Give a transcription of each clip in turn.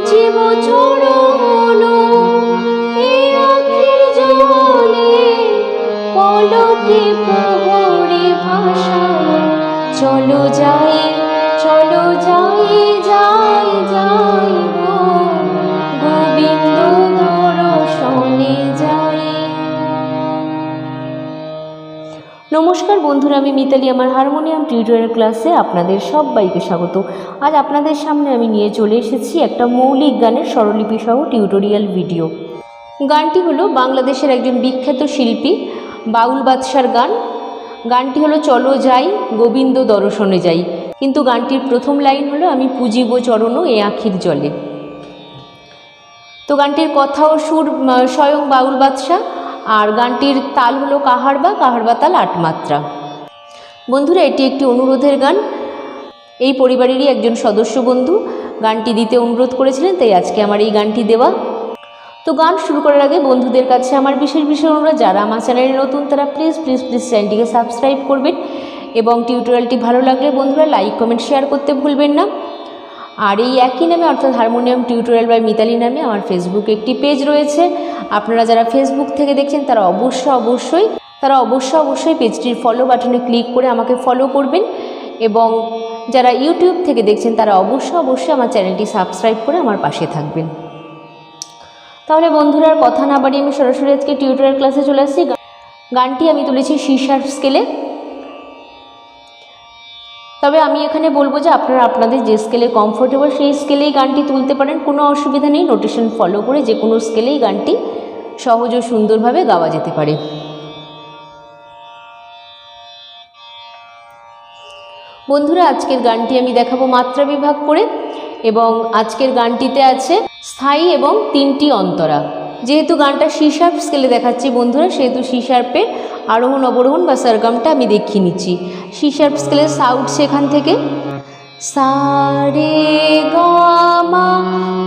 পুজিব চরণ এ আখির জলে পলকে প্রহরে ভাষা চলো যাই নমস্কার বন্ধুরা, আমি মিতালি, আমার হারমোনিয়াম টিউটোরিয়াল ক্লাসে আপনাদের সবাইকে স্বাগত। আজ আপনাদের সামনে আমি নিয়ে চলে এসেছি একটা মৌলিক গানের স্বরলিপি সহ টিউটোরিয়াল ভিডিও। গানটি হলো বাংলাদেশের একজন বিখ্যাত শিল্পী বাউল বাদশার গান। গানটি হলো চলো যাই, গোবিন্দ দর্শনে যাই। কিন্তু গানটির প্রথম লাইন হলো, আমি পুজিব চরণ এ আখির জলে। তো গানটির কথা ও সুর স্বয়ং বাউল বাদশাহ। আর গানটির তাল হলো কাহারবা কাহারবা তাল আট মাত্রা। বন্ধুরা, এটি একটি অনুরোধের গান। এই পরিবারেরই একজন সদস্য বন্ধু গানটি দিতে অনুরোধ করেছিলেন, তাই আজকে আমার এই গানটি দেওয়া। তো গান শুরু করার আগে বন্ধুদের কাছে আমার বিশেষ বিশেষ অনুরোধ, যারা আমার চ্যানেলে নতুন, তারা প্লিজ প্লিজ প্লিজ চ্যানেলটিকে সাবস্ক্রাইব করবেন এবং টিউটোরিয়ালটি ভালো লাগলে বন্ধুরা লাইক কমেন্ট শেয়ার করতে ভুলবেন না। আর এই একই নামে, অর্থাৎ হারমোনিয়াম টিউটোরিয়াল বাই মিতালি নামে আমার ফেসবুকে একটি পেজ রয়েছে। আপনারা যারা ফেসবুক থেকে দেখছেন, তারা অবশ্য অবশ্যই, তারা অবশ্য অবশ্যই পেজটির ফলো বাটনে ক্লিক করে আমাকে ফলো করবেন। এবং যারা ইউটিউব থেকে দেখছেন, তারা অবশ্যই অবশ্যই আমার চ্যানেলটি সাবস্ক্রাইব করে আমার পাশে থাকবেন। তাহলে বন্ধুরা কথা না বাড়িয়ে আমি সরাসরি আজকে টিউটোরিয়াল ক্লাসে চলে আসছি। গানটি আমি তুলেছি সিসার স্কেলে তবে আমি এখানে বলব যে আপনারা আপনাদের যে স্কেলে কমফোর্টেবল সেই স্কেলেই গানটি তুলতে পারেন। কোনো অসুবিধা নেই নোটেশন ফলো করে যে কোনো স্কেলেই গানটি সহজ ও সুন্দরভাবে গাওয়া যেতে পারে। বন্ধুরা, আজকের গানটি আমি দেখাবো মাত্রা বিভাগ করে এবং আজকের গানটিতে আছে স্থায়ী এবং তিনটি অন্তরা। যেহেতু গানটা সিসার্প স্কেলে দেখাচ্ছি বন্ধুরা, সেহেতু সিসার্পের আরোহণ, অবরোহণ বা সারগামটা আমি দেখিয়ে নিচ্ছি। সিসার্প স্কেলের সাউট সেখান থেকে। সারে গামা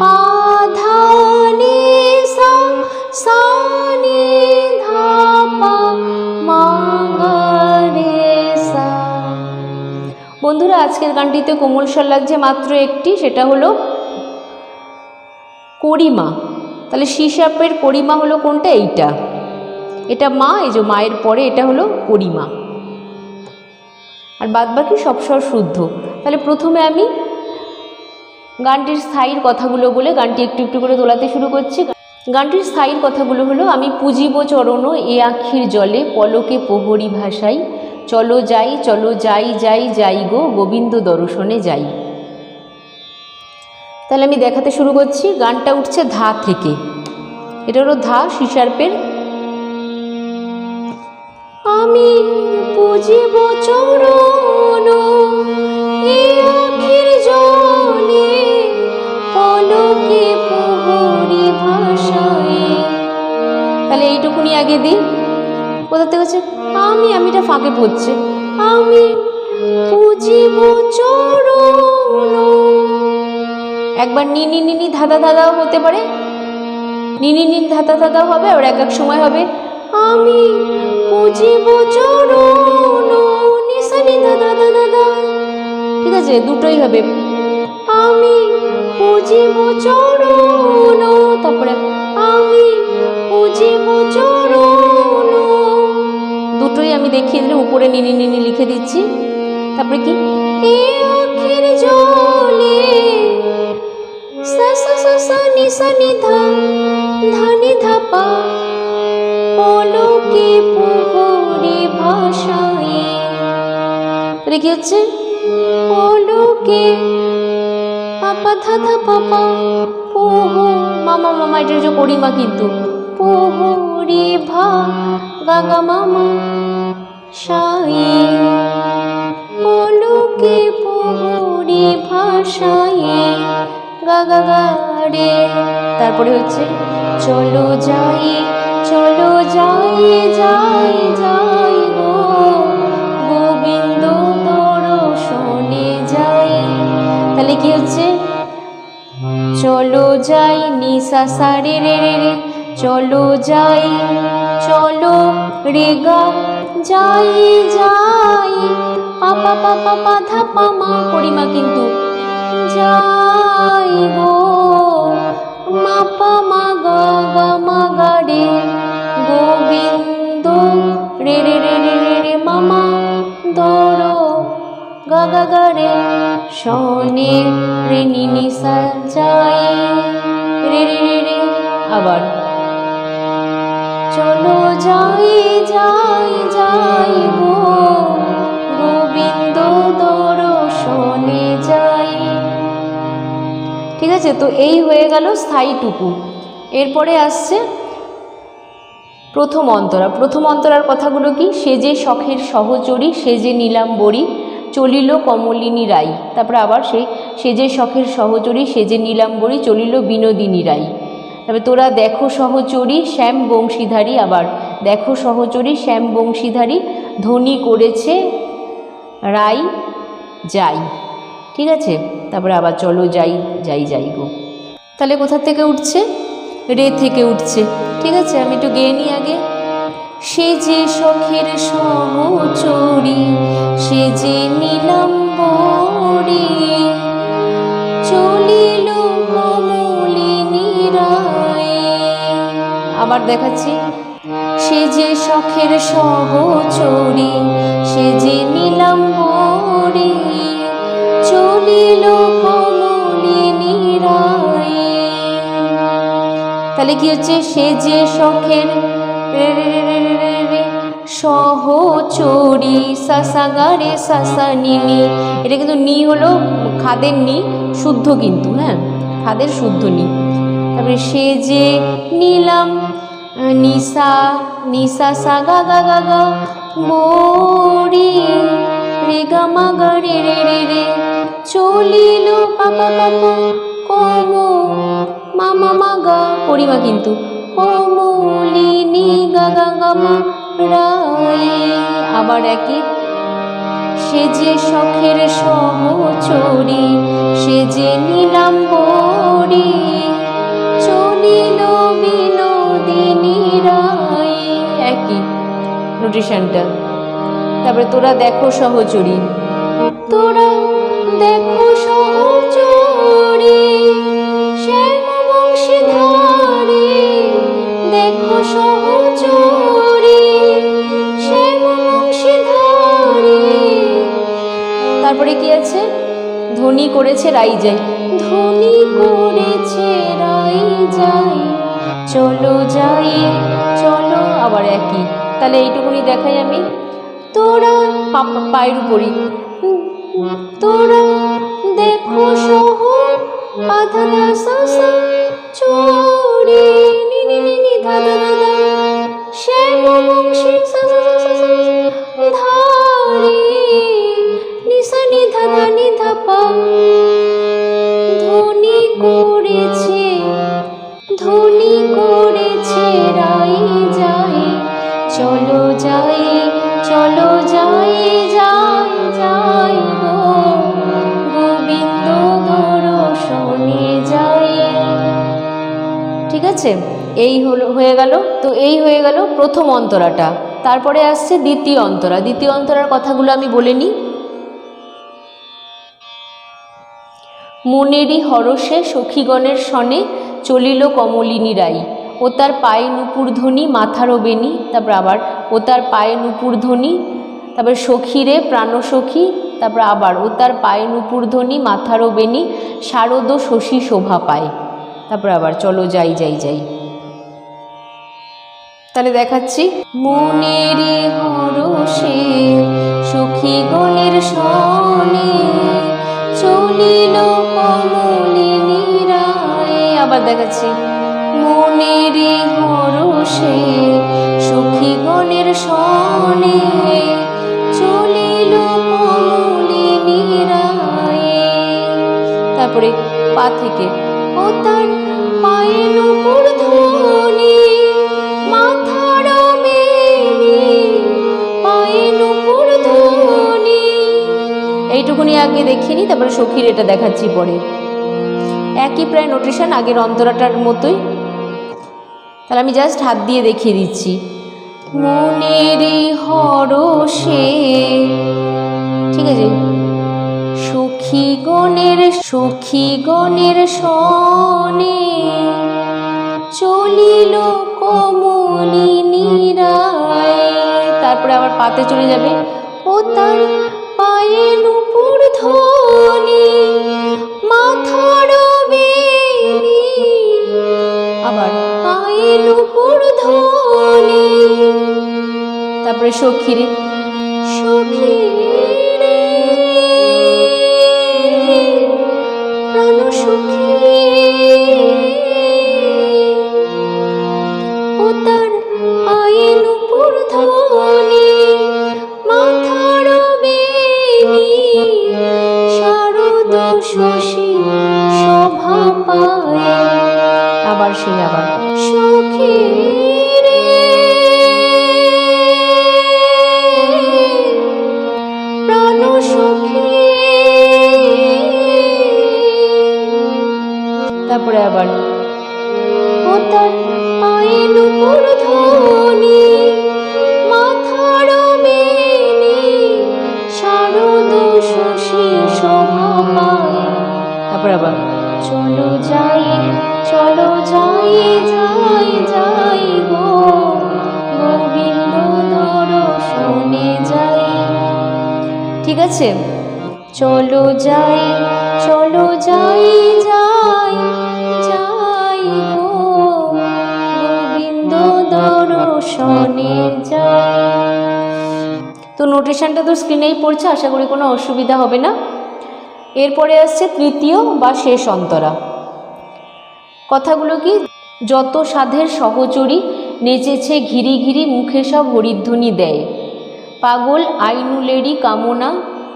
পাধানি সা সা। বন্ধুরা, আজকের গানটিতে কোমল স্বর লাগছে মাত্র একটি, সেটা হলো করিমা। তাহলে শিশাপের করিমা হলো কোনটা? এইটা। এটা মা, এই যে মায়ের পরে এটা হলো করিমা আর বাদ বাকি সব শুদ্ধ। তাহলে প্রথমে আমি গানটির স্থায়ীর কথাগুলো বলে গানটি একটু একটু করে তোলাতে শুরু করছি। গানটির স্থায়ীর কথাগুলো হলো, আমি পুজিব চরণ, এ আখির জলে পলকে প্রহরী ভাষাই। চলো যাই চলো যাই যাই যাই গো, গোবিন্দ দর্শনে যাই। তাহলে আমি দেখাতে শুরু করছি, গানটা উঠছে ধা থেকে। এটা হলো ধা সিসার্পের আমি পুজিব চরণ আখির জলে তাহলে এইটুকুনি আগে দিই। কোথা থেকে হচ্ছে? আমি আমিটা ফাঁকে পড়ছে। আমি পুজিব চরণ একবার নিনি নিনি ধাঁধা, ধাঁধাও হতে পারে। নিনি নিনি ধাঁধা, ধাঁধাও হবে, আর এক এক সময় হবে, আমি পুজিব চরণ নিসানি ধাঁধা ধাঁধা ঠিক আছে, দুটোই হবে। আমি পুজিব চরণ, তারপরে, আমি পুজিব চরণ। দুটোই আমি দেখিয়ে দিলে উপরে নিনি নিনি লিখে দিচ্ছি। তারপরে কি? সা নি সা নি ধা ধা নি ধা পা পলকে পুহরে ভাষায় তাহলে কি হচ্ছে পলকে পাপা ধা ধা পাপা, পোহ, মামা মামা, এটা হচ্ছে করিমা কিন্তু। পোহরে ভা, গাগা, মামা, সায়ে। পলকে পোহরে ভাষায়ে গাগা গারে তারপরে হচ্ছে, চলো যাই চলো যাই যাই যাই গো। গোবিন্দ দর্শনে যাই। তাহলে কি হচ্ছে? চলো যাই নিশা সারে রে রে রে। চলো যাই, চলো রে গা। যাই যাই। পাপা পাপা পাধা পামা পরিমা কিন্তু যাই গো। মাপ মাগ মাগারে গোবিন্দ রে রে রে রে রে রে মামা শনে রে নিনি সাজায় রে রে রে রে। আবার। চলো যাই যাই যাই গো। গোবিন্দ ঠিক আছে? তো এই হয়ে গেল স্থায়ীটুকু এরপরে আসছে প্রথম অন্তরা। প্রথম অন্তরার কথাগুলো কি? সে যে শখের সহচরী সে যে নিলাম নীলাম্বরী, চলিল কমলিনী রাই। তারপরে আবার সেই সে যে শখের সহচরী সে যে নীলাম্বরী, চলিল বিনোদিনী রাই। তবে তোরা দেখো সহচরী, শ্যাম বংশীধারী আবার। দেখো সহচরী, শ্যাম বংশীধারী ধ্বনি করেছে রাই যাই। ঠিক আছে? তারপরে আবার চলো যাই যাই যাই গো। তাহলে কোথা থেকে উঠছে? রে থেকে উঠছে। ঠিক আছে, আমি একটু গেয়ে নিই আগে। সে যে শখের সহচরী সে যে নীলাম্বরী চলিল আবার দেখাচ্ছি। সে যে শখের সহচরী সে যে নীলাম্বরী তাহলে কি হচ্ছে? সে যে শখের সহচরী সাসা রে সাসা নি নি এটা কিন্তু নি হলো খাদের নি, শুদ্ধ কিন্তু হ্যাঁ? খাদের শুদ্ধ নি। তারপরে সে যে নিলাম, নিসা নিসা সা গা গা গা গা বড়ি রে গা, মা, গা, রে রে রে রে, চলিল পাপা পাপা কম মামা মা মা গা পরিমা কিন্তু মা আবার একই সে যে শখের সহচরী, সে যে নীলাম্বরী চলিল বিনোদিনী রায়। একই নোটেশনটা তারপরে তোরা দেখো সহচরী। তোরা দেখো সহচরী। শ্যাম বংশীধারী দেখো সহচরী তারপরে কি আছে? ধ্বনি করেছে রাই যাই ধ্বনি করেছে রাই যাই চলো যাই, চলো আবার একই। তাহলে এইটুকুনি দেখাই আমি। তোরা পায়ের উপরই। তোরা দেখো সহ, আধা সা চোরি, নি নি নি নি, ধা ধা ধা ধা। শ্যাম বংশী করেছে ধ্বনি করেছে, রাই যাই চলো যাই চলো যাই আছে এই হলো, হয়ে গেল। তো এই হয়ে গেল প্রথম অন্তরাটা। তারপরে আসছে দ্বিতীয় অন্তরা। দ্বিতীয় অন্তরার কথাগুলো আমি বলে নিই। মনেরই হরষে সখীগণের সনে চলিল কমলিনী রাই। ও তার পায়ে নুপুর ধ্বনি মাথারও বেনি তারপর আবার ও তার পায়ে নুপুর ধ্বনি, তারপর সখীরে প্রাণসখী, তারপর আবার ও তার পায়ে নুপুর ধ্বনি মাথারও বেনি শারদ শশী শোভা পায়। তারপর আবার চলো যাই যাই যাই। তাহলে দেখাচ্ছি। মনেরই হরষে সখীগণের সনে, চলিল কমলিনী রায় আবার দেখাচ্ছি। মনেরই হরষে সখীগণের সনে, চলিল কমলিনী রায় তারপরে পা থেকে এইটুকুনি আগে দেখিনি, তারপরে সখীর এটা দেখাচ্ছি পরে। একই প্রায় নোটেশন আগের অন্তরাটার মতোই। তাহলে আমি জাস্ট হাত দিয়ে দেখিয়ে দিচ্ছি। মনেরই হরষে, ঠিক আছে? সখীগণের সনে চলিল কমলিনী রায় তারপরে আবার পাতে চলে যাবে। ও তার পায়ে নুপুর ধ্বনি, মাথার আবার পায়ের উপর ধ্বনি। তারপরে সখীরে সখীরে তারপরে আবার। ও তার পায়ের উপর ধ্বনি মাথার বেনি শারদ শশী শোভা পায় আবার। চলো যাই চলো যাই ঠিক আছে? চলো যাই চলো যাই যাই যাই গোবিন্দ দর্শনে যাই। তো নোটেশনটা তো স্ক্রিনেই পড়ছে, আশা করি কোনো অসুবিধা হবে না। এরপরে আসছে তৃতীয় বা শেষ অন্তরা। কথাগুলো কি? যত সাধের সহচরী, নেচেছে ঘিরি ঘিরি মুখে সব হরিধ্বনি দেয়। পাগল আইনুলেরই কামনা,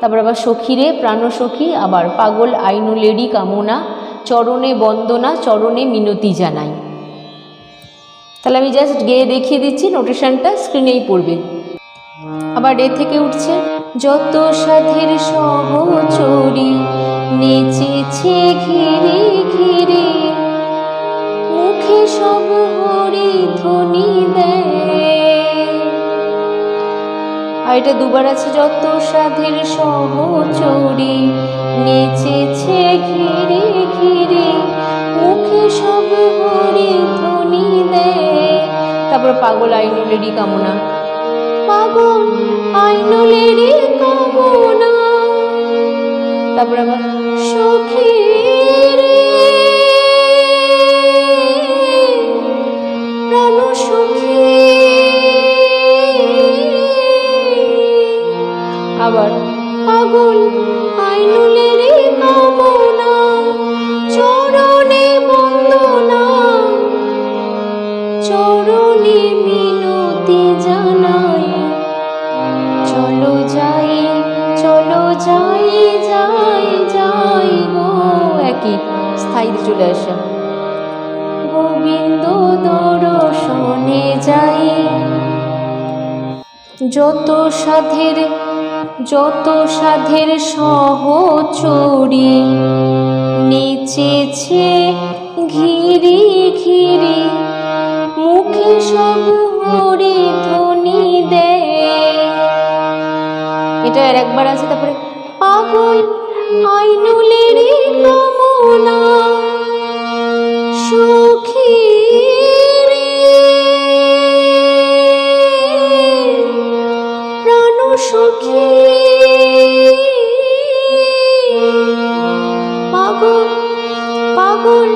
তারপর আবার সখীরে, প্রাণসখী, আবার পাগল আইনুলেরই কামনা, চরণে বন্দনা, চরণে মিনতি জানাই। তাহলে আমি জাস্ট গেয়ে দেখিয়ে দিচ্ছি নোটেশনটা স্ক্রিনেই পড়বে। আবার রে থেকে উঠছে, যত সাধের সহচরী নেচেছে ঘিরে ঘিরে, মুখে সব হরি ধ্বনি দেয়। আর এটা দুবার আছে যত সাধের সহচরী। নেচেছে ঘিরে ঘিরে, মুখে সব হরি ধ্বনি তারপর পাগল আইনুলেরই কামনা। পাগল আইনুলেরই কামনা। তারপর আবার সখী আবার পাগল আইনুলেরই কামনা চরণে বন্দনা, চরণে মিনতি জানাই। চলো যাই চলো যাই যাই যাই গো। একই স্থায়ীতে চলে আসে। গোবিন্দ দর্শনে যাই। যত সাধের যত সাধের সহচরী নেচেছে ঘিরি ঘিরি, মুখে সব হরি ধ্বনি দেয়। এটা আর একবার আছে, তারপরে, পাগল আইনুলের কামনা সুখী। পাগল পাগল,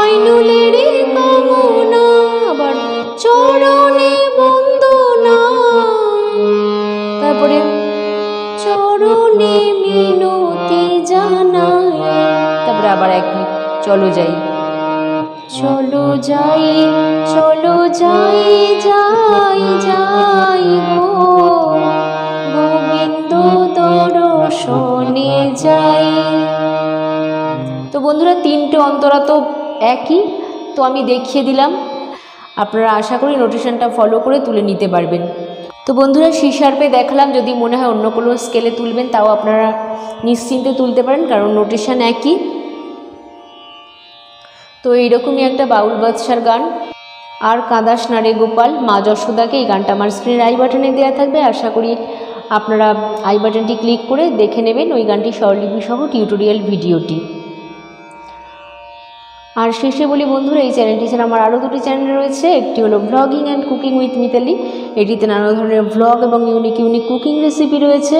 আইনুলের কামনা আবার চরণে তারপরে চরণে মিনতি জানাই তারপরে আবার একই চলো যাই। চলো যাই চলো যাই যাই যাই গো। দর্শনে যাই। তো বন্ধুরা, তিনটে অন্তরা তো একই, তো আমি দেখিয়ে দিলাম। আপনারা আশা করি নোটিশনটা ফলো করে তুলে নিতে পারবেন। তো বন্ধুরা সিসার্পে দেখালাম, যদি মনে হয় অন্য কোনো স্কেলে তুলবেন, তাও আপনারা নিশ্চিন্তে তুলতে পারেন, কারণ নোটিশন একই। তো এইরকমই একটা বাউল বাদশার গান। আর কাদাস নারে গোপাল, মা যশোদাকে এই গানটা আমার স্ক্রিনের আই বাটনে দেওয়া থাকবে। আশা করি আপনারা আই বাটনটি ক্লিক করে দেখে নেবেন ওই গানটি স্বরলিপি সহ টিউটোরিয়াল ভিডিওটি। আর শেষে বলি বন্ধুরা, এই চ্যানেলটি ছাড়া আমার আরও দুটি চ্যানেল রয়েছে। একটি হলো blogging and cooking with Mitali এটিতে নানা ধরনের ভ্লগ এবং ইউনিক ইউনিক কুকিং রেসিপি রয়েছে।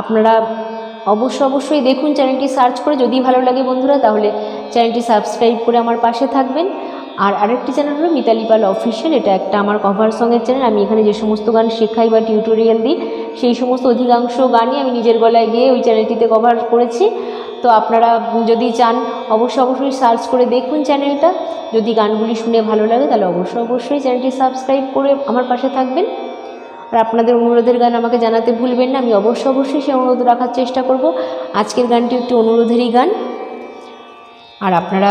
আপনারা অবশ্য অবশ্যই দেখুন চ্যানেলটি সার্চ করে। যদি ভালো লাগে বন্ধুরা, তাহলে চ্যানেলটি সাবস্ক্রাইব করে আমার পাশে থাকবেন। আর আরেকটি চ্যানেল হলো মিতালি পাল অফিসিয়াল এটা একটা আমার কভার সঙ্গের চ্যানেল আমি এখানে যে সমস্ত গান শেখাই বা টিউটোরিয়াল দিই, সেই সমস্ত অধিকাংশ গানই আমি নিজের গলায় গিয়ে ওই চ্যানেলটিতে কভার করেছি। তো আপনারা যদি চান অবশ্যই অবশ্যই সার্চ করে দেখুন চ্যানেলটা যদি গানগুলি শুনে ভালো লাগে, তাহলে অবশ্যই অবশ্যই চ্যানেলটি সাবস্ক্রাইব করে আমার পাশে থাকবেন। আর আপনাদের অনুরোধের গান আমাকে জানাতে ভুলবেন না, আমি অবশ্যই অবশ্যই সেই অনুরোধ রাখার চেষ্টা করব। আজকের গানটি একটি অনুরোধেরই গান। আর আপনারা